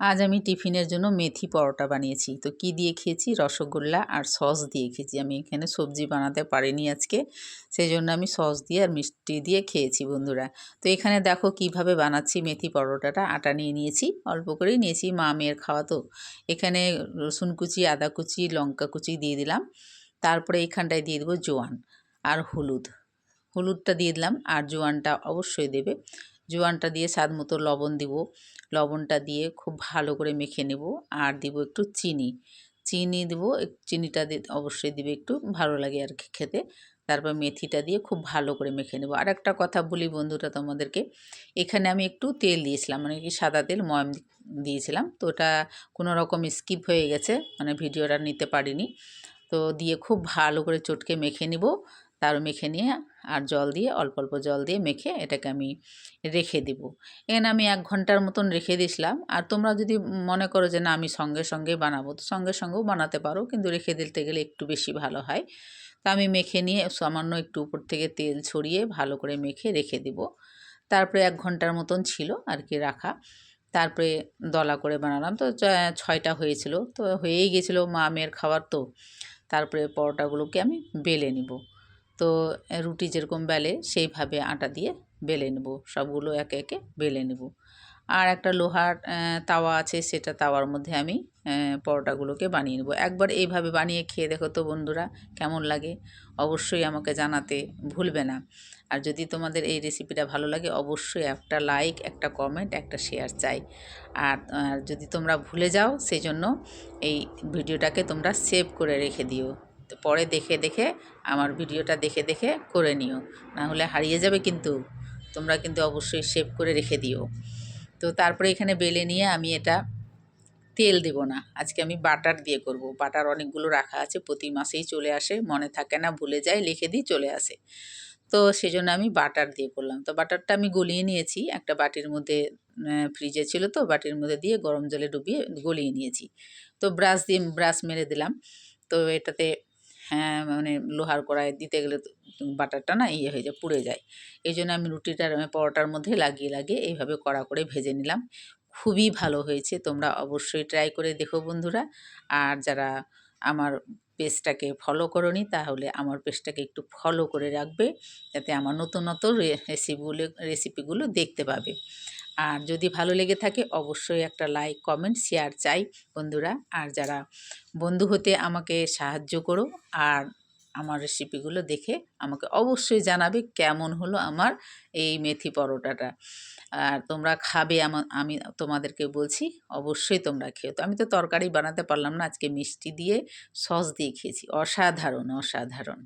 আজ আমি টিফিনের জন্য মেথি পরোটা বানিয়েছি। তো কি দিয়ে খেয়েছি? রসগোল্লা আর সস দিয়ে খেয়েছি। আমি এখানে সবজি বানাতে পারিনি আজকে। সেই জন্য আমি সস দিয়ে আর মিষ্টি দিয়ে খেয়েছি বন্ধুরা। তো এখানে দেখো কীভাবে বানাচ্ছি মেথি পরোটাটা। আটা নিয়ে নিয়েছি, অল্প করেই নিয়েছি। মা মেয়ের খাওয়া তো। এখানে রসুন কুচি, আদা কুচি, লঙ্কা কুচি দিয়ে দিলাম। তারপরে এইখানটায় দিয়ে দেবো জোয়ান আর হলুদ। হলুদটা দিয়ে দিলাম আর জোয়ানটা অবশ্যই দেবে। জোয়ানটা দিয়ে স্বাদ মতো লবণ দিব। লবণটা দিয়ে খুব ভালো করে মেখে নেব আর দিব একটু চিনি। চিনি দেব চিনিটা অবশ্যই দিবে একটু, ভালো লাগে আর খেতে। তারপর মেথিটা দিয়ে খুব ভালো করে মেখে নেব। আর একটা কথা বলি বন্ধুরা তোমাদেরকে, এখানে আমি একটু তেল দিয়েছিলাম মানে কি সাদা তেল, ময়াম দিয়েছিলাম। তো ওটা কোনো রকম স্কিপ হয়ে গেছে মানে ভিডিওটা নিতে পারিনি। তো দিয়ে খুব ভালো করে চটকে মেখে নিব। তার মেখে নিয়ে আর জল দিয়ে, অল্প অল্প জল দিয়ে মেখে এটাকে আমি রেখে দিব। এখানে আমি এক ঘণ্টার মতন রেখে দিয়েছিলাম। আর তোমরা যদি মনে করো যে না, আমি সঙ্গে সঙ্গে বানাবো, তো সঙ্গে সঙ্গেও বানাতে পারো, কিন্তু রেখে দিতে গেলে একটু বেশি ভালো হয়। তা আমি মেখে নিয়ে সামান্য একটু উপর থেকে তেল ছড়িয়ে ভালো করে মেখে রেখে দিব। তারপরে এক ঘণ্টার মতন ছিল আর কি রাখা। তারপরে দলা করে বানালাম। তো ছয়টা হয়েছিল। তো হয়েই গেছিল মা মেয়ের খাবার তো। তারপরে পরোটাগুলোকে আমি বেলে নিব। তো রুটি যেরকম বেলে, সেইভাবে আটা দিয়ে বেলে নেব। সবগুলো একে একে বেলে নেব। আর একটা লোহার তাওয়া আছে, সেটা তাওয়ার মধ্যে আমি পরোটাগুলোকে বানিয়ে নেব। একবার এইভাবে বানিয়ে খেয়ে দেখো তো বন্ধুরা, কেমন লাগে? অবশ্যই আমাকে জানাতে ভুলবে না। আর যদি তোমাদের এই রেসিপিটা ভালো লাগে, অবশ্যই একটা লাইক, একটা কমেন্ট, একটা শেয়ার চাই। আর যদি তোমরা ভুলে যাও, সেই জন্য এই ভিডিওটাকে তোমরা সেভ করে রেখে দিও। তো পরে দেখে দেখে আমার ভিডিওটা দেখে দেখে করে নিও। না হলে হারিয়ে যাবে কিন্তু। তোমরা কিন্তু অবশ্যই সেভ করে রেখে দিও। তো তারপরে এখানে বেলে নিয়ে আমি এটা তেল দেব না। আজকে আমি বাটার দিয়ে করব। বাটার অনেকগুলো রাখা আছে, প্রতি মাসেই চলে আসে, মনে থাকে না, ভুলে যায়, লিখে দিই, চলে আসে। তো সেই জন্য আমি বাটার দিয়ে করলাম। তো বাটারটা আমি গলিয়ে নিয়েছি। একটা বাটির মধ্যে ফ্রিজে ছিল তো, বাটির মধ্যে দিয়ে গরম জলে ডুবিয়ে গলিয়ে নিয়েছি। তো ব্রাশ দিয়ে ব্রাশ মেরে দিলাম। তো এটাতে মানে লোহার কড়াই দিতে গেলে বাটারটা না ইয়ে হয়ে যায়, পুড়ে যায়। এই জন্য আমি রুটিটার পরোটার মধ্যে লাগিয়ে লাগিয়ে এইভাবে কড়া করে ভেজে নিলাম। খুবই ভালো হয়েছে, তোমরা অবশ্যই ট্রাই করে দেখো বন্ধুরা। আর যারা আমার পেজটাকে ফলো করনি, তাহলে আমার পেজটাকে একটু ফলো করে রাখবে, যাতে আমার নতুন নতুন রেসিপিগুলো রেসিপিগুলো দেখতে পাবে। আর যদি ভালো লেগে থাকে, অবশ্যই একটা লাইক কমেন্ট শেয়ার চাই বন্ধুরা। আর যারা বন্ধু হতে আমাকে সাহায্য করো, আর আমার রেসিপিগুলো দেখে আমাকে অবশ্যই জানাবে কেমন হলো আমার এই মেথি পরোটাটা। আর তোমরা খাবে আমি তোমাদেরকে বলছি, অবশ্যই তোমরা খেও। তো আমি তো তরকারি বানাতে পারলাম না, আজকে মিষ্টি দিয়ে সস দিয়ে খেয়েছি। অসাধারণ অসাধারণ।